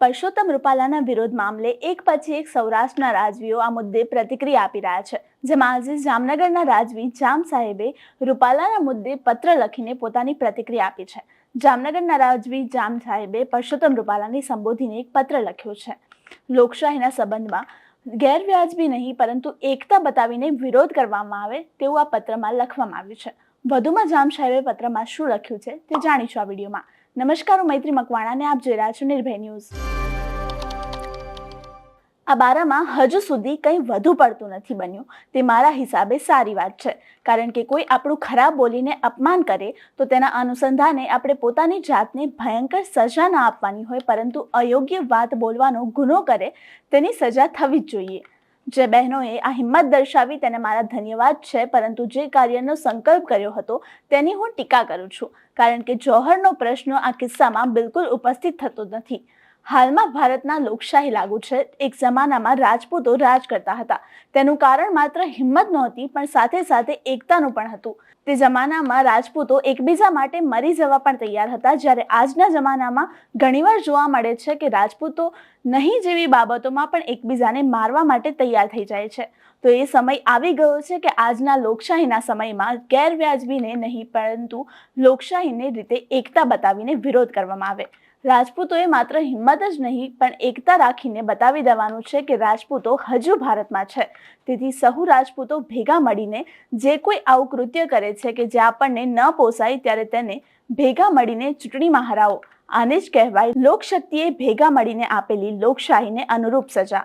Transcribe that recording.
પરસોત્તમ રૂપાલાના વિરોધ મામલે એક પછી એક સૌરાષ્ટ્રના રાજવીઓ આ મુદ્દે પ્રતિક્રિયા આપી રહ્યા છે, જેમાં આજે જામનગરના રાજવી જામ સાહેબે રૂપાલાના મુદ્દે પત્ર લખીને પોતાની પ્રતિક્રિયા આપી છે. જામનગરના રાજવી જામ સાહેબે પરસોત્તમ રૂપાલાને સંબોધીને એક પત્ર લખ્યો છે. લોકશાહીના સંબંધમાં ગેરવ્યાજબી નહીં, પરંતુ એકતા બતાવીને વિરોધ કરવામાં આવે તેવું આ પત્રમાં લખવામાં આવ્યું છે. વધુમાં જામ સાહેબે પત્રમાં શું લખ્યું છે તે જાણીશું આ વિડીયોમાં. નમસ્કાર, હું મૈત્રી મકવાણાને આપ જોઈ રહ્યા છો નિર્ભય ન્યૂઝ. આ બારામાં હજુ સુધી કંઈ વધુ પડતું નથી બન્યું. તે મારા હિસાબે સારી વાત છે. કારણ કે કોઈ આપણું ખરાબ બોલીને અપમાન કરે તો તેના અનુસંધાને આપણે પોતાની જાતને ભયંકર સજા ના આપવાની હોય, પરંતુ અયોગ્ય વાત બોલવાનો ગુનો કરે તેની સજા થવી જ જોઈએ. જે બહેનોએ આ હિંમત દર્શાવી તેને મારા ધન્યવાદ છે, પરંતુ જે કાર્યનો સંકલ્પ કર્યો હતો તેની હું ટીકા કરું છું. કારણ કે જૌહરનો પ્રશ્ન આ કિસ્સામાં બિલકુલ ઉપસ્થિત થતો નથી. હાલમાં ભારતના લોકશાહી લાગુ છે. એક જમાનામાં રાજપૂતો રાજ કરતા હતા. તેનું કારણ માત્ર હિંમત નહોતી, પણ સાથે સાથે એકતાનું પણ હતું. તે જમાનામાં રાજપૂતો એકબીજા માટે મરી જવા પણ તૈયાર હતા. જ્યારે આજના જમાનામાં ઘણીવાર જોવા મળે છે કે રાજપૂતો નહીં જેવી બાબતોમાં પણ એકબીજાને મારવા માટે તૈયાર થઈ જાય છે. તો એ સમય આવી ગયો છે કે આજના લોકશાહીના સમયમાં ગેરવ્યાજબીને નહીં, પરંતુ લોકશાહીને રીતે એકતા બતાવીને વિરોધ કરવામાં આવે. રાજપૂતોએ માત્ર હિંમત જ નહીં, પણ એકતા રાખીને બતાવી દેવાનું છે કે રાજપૂતો હજુ ભારતમાં છે. તેથી સહુ રાજપૂતો ભેગા મળીને જે કોઈ આવું કૃત્ય કરે છે કે જે આપણને ન પોસાય, ત્યારે તેને ભેગા મળીને ચૂંટણીમાં હરાવો આને જ કહેવાય લોકશક્તિએ ભેગા મળીને આપેલી લોકશાહીને અનુરૂપ સજા.